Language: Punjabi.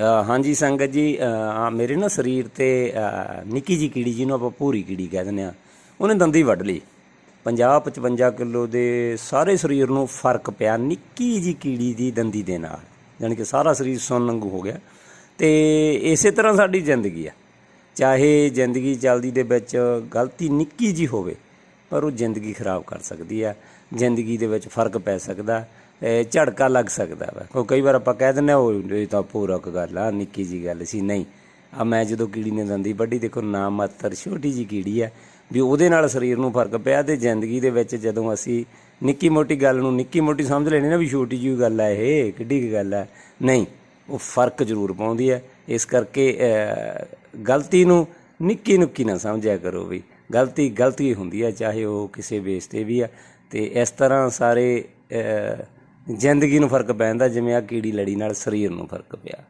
ਹਾਂਜੀ ਸੰਗਤ ਜੀ ਆ ਮੇਰੇ ਨਾ ਸਰੀਰ ਤੇ ਨਿੱਕੀ ਜੀ ਕੀੜੀ ਜਿਹਨੂੰ ਆਪਾਂ ਭੂਰੀ ਕੀੜੀ ਕਹਿ ਦਿੰਦੇ ਆ ਉਹਨੇ ਦੰਦੀ ਵੱਢ ਲਈ 50 55 ਕਿਲੋ ਦੇ ਸਾਰੇ ਸਰੀਰ ਨੂੰ ਫ਼ਰਕ ਪਿਆ ਨਿੱਕੀ ਜੀ ਕੀੜੀ ਦੀ ਦੰਦੀ ਦੇ ਨਾਲ ਯਾਨੀ ਕਿ ਸਾਰਾ ਸਰੀਰ ਸੁੰਨ ਹੋ ਗਿਆ। ਤੇ ਇਸੇ ਤਰ੍ਹਾਂ ਸਾਡੀ ਜ਼ਿੰਦਗੀ ਆ। ਚਾਹੇ ਜ਼ਿੰਦਗੀ ਚੱਲਦੀ ਦੇ ਵਿੱਚ ਗਲਤੀ ਨਿੱਕੀ ਜੀ ਹੋਵੇ ਪਰ ਉਹ ਜ਼ਿੰਦਗੀ ਖਰਾਬ ਕਰ ਸਕਦੀ ਆ। ਜ਼ਿੰਦਗੀ ਦੇ ਵਿੱਚ ਫ਼ਰਕ ਪੈ ਸਕਦਾ ਝੜਕਾ ਲੱਗ ਸਕਦਾ ਵਾ। ਕੋਈ ਕਈ ਵਾਰ ਆਪਾਂ ਕਹਿ ਦਿੰਦੇ ਹਾਂ, ਉਹ ਇਹ ਤਾਂ ਪੂਰਕ ਗੱਲ ਆ ਨਿੱਕੀ ਜੀ ਗੱਲ ਸੀ ਨਹੀਂ। ਆ ਮੈਂ ਜਦੋਂ ਕੀੜੀ ਨੇ ਦੰਦੀ ਵੱਢੀ ਦੇਖੋ ਨਾ ਮਾਤਰ ਛੋਟੀ ਜੀ ਕੀੜੀ ਆ ਵੀ ਉਹਦੇ ਨਾਲ ਸਰੀਰ ਨੂੰ ਫ਼ਰਕ ਪਿਆ ਤੇ ਜ਼ਿੰਦਗੀ ਦੇ ਵਿੱਚ ਜਦੋਂ ਅਸੀਂ ਨਿੱਕੀ ਮੋਟੀ ਗੱਲ ਨੂੰ ਨਿੱਕੀ ਮੋਟੀ ਸਮਝ ਲੈਣੀ ਨਾ ਵੀ ਛੋਟੀ ਜੀ ਗੱਲ ਆ ਇਹ ਕਿੱਡੀ ਕੀ ਗੱਲ ਆ ਨਹੀਂ ਉਹ ਫ਼ਰਕ ਜ਼ਰੂਰ ਪਾਉਂਦੀ ਹੈ ਇਸ ਕਰਕੇ ਗਲਤੀ ਨੂੰ ਨਿੱਕੀ ਨੁੱਕੀ ਨਾ ਸਮਝਿਆ ਕਰੋ ਵੀ। ਗਲਤੀ ਗਲਤੀ ਹੁੰਦੀ ਆ, ਚਾਹੇ ਉਹ ਕਿਸੇ ਬੇਸ ਤੇ ਵੀ ਆ। ਤੇ ਇਸ ਤਰ੍ਹਾਂ ਸਾਰੇ ਜ਼ਿੰਦਗੀ ਨੂੰ ਫ਼ਰਕ ਪੈਂਦਾ, ਜਿਵੇਂ ਆ ਕੀੜੀ ਲੜੀ ਨਾਲ ਸਰੀਰ ਨੂੰ ਫ਼ਰਕ ਪਿਆ।